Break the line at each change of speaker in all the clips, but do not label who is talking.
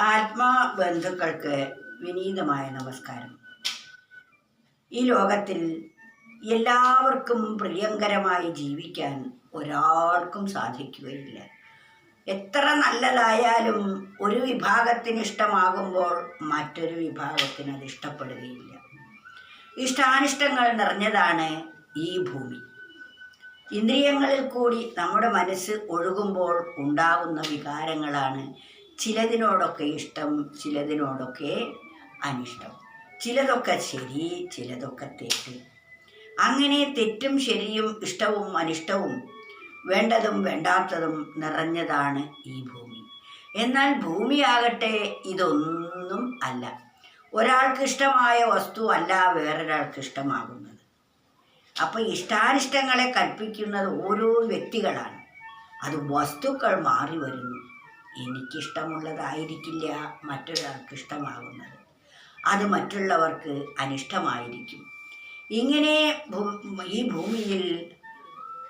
ആത്മാബന്ധുക്കൾക്ക് വിനീതമായ നമസ്കാരം. ഈ ലോകത്തിൽ എല്ലാവർക്കും പ്രിയങ്കരമായി ജീവിക്കാൻ ഒരാൾക്കും സാധിക്കുകയില്ല. എത്ര നല്ലതായാലും ഒരു വിഭാഗത്തിന് ഇഷ്ടമാകുമ്പോൾ മറ്റൊരു വിഭാഗത്തിന് അത് ഇഷ്ടപ്പെടുകയില്ല. ഇഷ്ടാനിഷ്ടങ്ങൾ നിറഞ്ഞതാണ് ഈ ഭൂമി. ഇന്ദ്രിയങ്ങളിൽ കൂടി നമ്മുടെ മനസ്സ് ഒഴുകുമ്പോൾ ഉണ്ടാകുന്ന വികാരങ്ങളാണ് ചിലതിനോടൊക്കെ ഇഷ്ടം ചിലതിനോടൊക്കെ അനിഷ്ടം. ചിലതൊക്കെ ശരി ചിലതൊക്കെ തെറ്റ്. അങ്ങനെ തെറ്റും ശരിയും ഇഷ്ടവും അനിഷ്ടവും വേണ്ടതും വേണ്ടാത്തതും നിറഞ്ഞതാണ് ഈ ഭൂമി. എന്നാൽ ഭൂമിയാകട്ടെ ഇതൊന്നും അല്ല. ഒരാൾക്ക് ഇഷ്ടമായ വസ്തു അല്ല വേറൊരാൾക്ക് ഇഷ്ടമാകുന്നത്. അപ്പോൾ ഇഷ്ടാനിഷ്ടങ്ങളെ കൽപ്പിക്കുന്നത് ഓരോ വ്യക്തികളാണ്. അത് വസ്തുക്കൾ മാറി വരുന്നു. എനിക്കിഷ്ടമുള്ളതായിരിക്കില്ല മറ്റൊരാൾക്ക് ഇഷ്ടമാകുന്നത് അത് മറ്റുള്ളവർക്ക് അനിഷ്ടമായിരിക്കും. ഇങ്ങനെ ഈ ഭൂമിയിൽ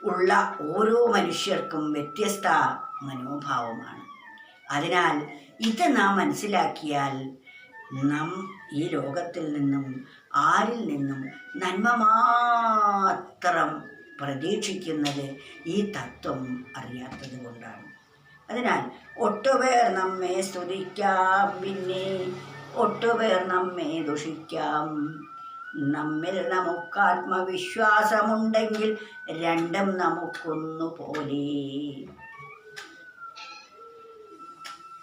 ഉള്ള ഓരോ മനുഷ്യർക്കും വ്യത്യസ്ത മനോഭാവമാണ്. അതിനാൽ ഇത് നാം മനസ്സിലാക്കിയാൽ നാം ഈ ലോകത്തിൽ നിന്നും ആരിൽ നിന്നും നന്മ മാത്രം പ്രതീക്ഷിക്കുന്നത് ഈ തത്വം അറിയാത്തത് കൊണ്ടാണ്. അതിനാൽ ഒട്ടുപേർ നമ്മെ സ്തുതിക്കാം പിന്നെ ഒട്ടുപേർ നമ്മെ ദുഷിക്കാം. നമ്മിൽ നമുക്ക് ആത്മവിശ്വാസമുണ്ടെങ്കിൽ രണ്ടും നമുക്കൊന്നു നമുക്കൊന്നുപോലെ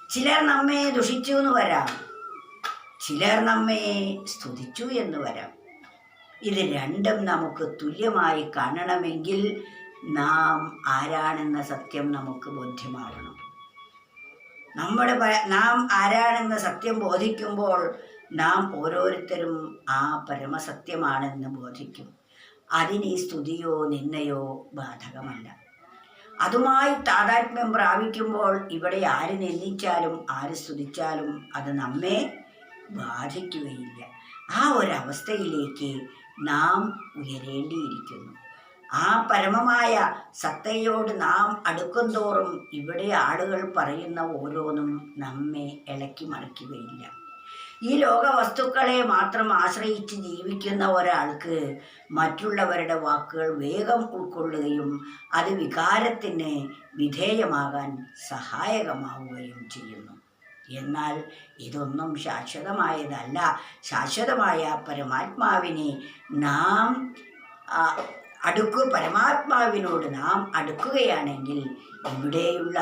ചിലർ നമ്മെ ദുഷിച്ചു എന്ന് വരാം. ചിലർ നമ്മെ സ്തുതിച്ചു എന്ന് വരാം. ഇത് രണ്ടും നമുക്ക് തുല്യമായി കാണണമെങ്കിൽ നാം ആരാണെന്ന സത്യം നമുക്ക് ബോധ്യമാവണം. നമ്മുടെ നാം ആരാണെന്ന സത്യം ബോധിക്കുമ്പോൾ നാം ഓരോരുത്തരും ആ പരമസത്യമാണെന്ന് ബോധിക്കും. അതിന് ഈ സ്തുതിയോ നിന്നയോ ബാധകമല്ല. അതുമായി താതാത്മ്യം പ്രാപിക്കുമ്പോൾ ഇവിടെ ആര് നിന്ദിച്ചാലും ആര് സ്തുതിച്ചാലും അത് നമ്മെ ബാധിക്കുകയില്ല. ആ ഒരവസ്ഥയിലേക്ക് നാം ഉയരേണ്ടിയിരിക്കുന്നു. ആ പരമമായ സത്തയോട് നാം അടുക്കും തോറും ഇവിടെ ആളുകൾ പറയുന്ന ഓരോന്നും നമ്മെ ഇളക്കി മറിക്കുകയില്ല. ഈ ലോക വസ്തുക്കളെ മാത്രം ആശ്രയിച്ച് ജീവിക്കുന്ന ഒരാൾക്ക് മറ്റുള്ളവരുടെ വാക്കുകൾ വേഗം ഉൾക്കൊള്ളുകയും അത് വികാരത്തിന് വിധേയമാകാൻ സഹായകമാവുകയും ചെയ്യുന്നു. എന്നാൽ ഇതൊന്നും ശാശ്വതമായതല്ല. ശാശ്വതമായ പരമാത്മാവിനെ നാം അടുക്കു പരമാത്മാവിനോട് നാം അടുക്കുകയാണെങ്കിൽ ഇവിടെയുള്ള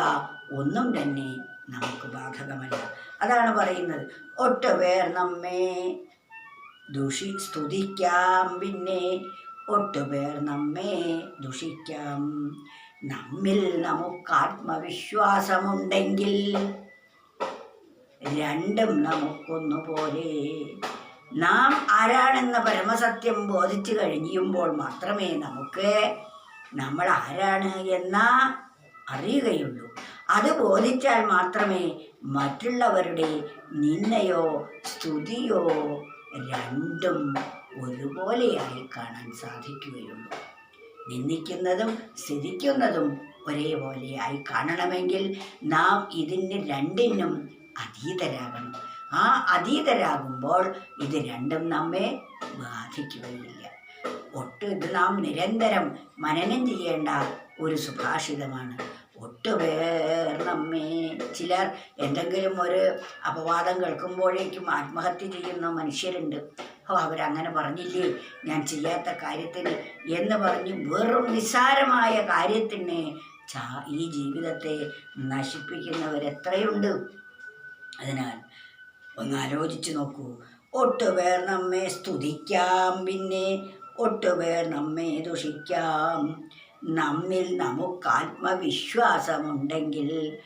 ഒന്നും തന്നെ നമുക്ക് ബാധകമല്ല. അതാണ് പറയുന്നത്. ഒട്ടുപേർ നമ്മെ ദുഷി സ്തുതിക്കാം പിന്നെ. ഒട്ടുപേർ നമ്മെ ദുഷിക്കാം. നമ്മിൽ നമുക്ക് ആത്മവിശ്വാസമുണ്ടെങ്കിൽ രണ്ടും നമുക്കൊന്നുപോലെ നാം ആരാണെന്ന പരമസത്യം ബോധിച്ചു കഴിയുമ്പോൾ മാത്രമേ നമുക്ക് നമ്മൾ ആരാണ് എന്ന അറിയുകയുള്ളൂ. അത് ബോധിച്ചാൽ മാത്രമേ മറ്റുള്ളവരുടെ നിന്നയോ സ്തുതിയോ രണ്ടും ഒരുപോലെയായി കാണാൻ സാധിക്കുകയുള്ളൂ. നിന്ദിക്കുന്നതും സ്ഥിതിക്കുന്നതും ഒരേപോലെയായി കാണണമെങ്കിൽ നാം ഇതിന് രണ്ടിനും അതീതരാകണം. ആ അതീതരാകുമ്പോൾ ഇത് രണ്ടും നമ്മെ ബാധിക്കുകയില്ല. ഒട്ടും ഇത് നാം നിരന്തരം മനനം ചെയ്യേണ്ട ഒരു സുഭാഷിതമാണ്. ഒട്ടുപേർ നമ്മെ ചിലർ എന്തെങ്കിലും ഒരു അപവാദം കേൾക്കുമ്പോഴേക്കും ആത്മഹത്യ ചെയ്യുന്ന മനുഷ്യരുണ്ട്. ഓ അവരങ്ങനെ പറഞ്ഞില്ലേ? ഞാൻ ചെയ്യാത്ത കാര്യത്തിന് എന്ന് പറഞ്ഞ് വെറും നിസ്സാരമായ കാര്യത്തിന് ഈ ജീവിതത്തെ നശിപ്പിക്കുന്നവരെത്രയുണ്ട്? അതിനാൽ ഒന്ന് ആലോചിച്ച് നോക്കൂ. ഒട്ടുപേർ നമ്മെ സ്തുതിക്കാം പിന്നെ ഒട്ടുപേർ നമ്മെ ദുഷിക്കാം. നമ്മിൽ നമുക്ക് ആത്മവിശ്വാസമുണ്ടെങ്കിൽ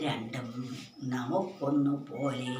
രണ്ടും നമുക്കൊന്നു പോലെ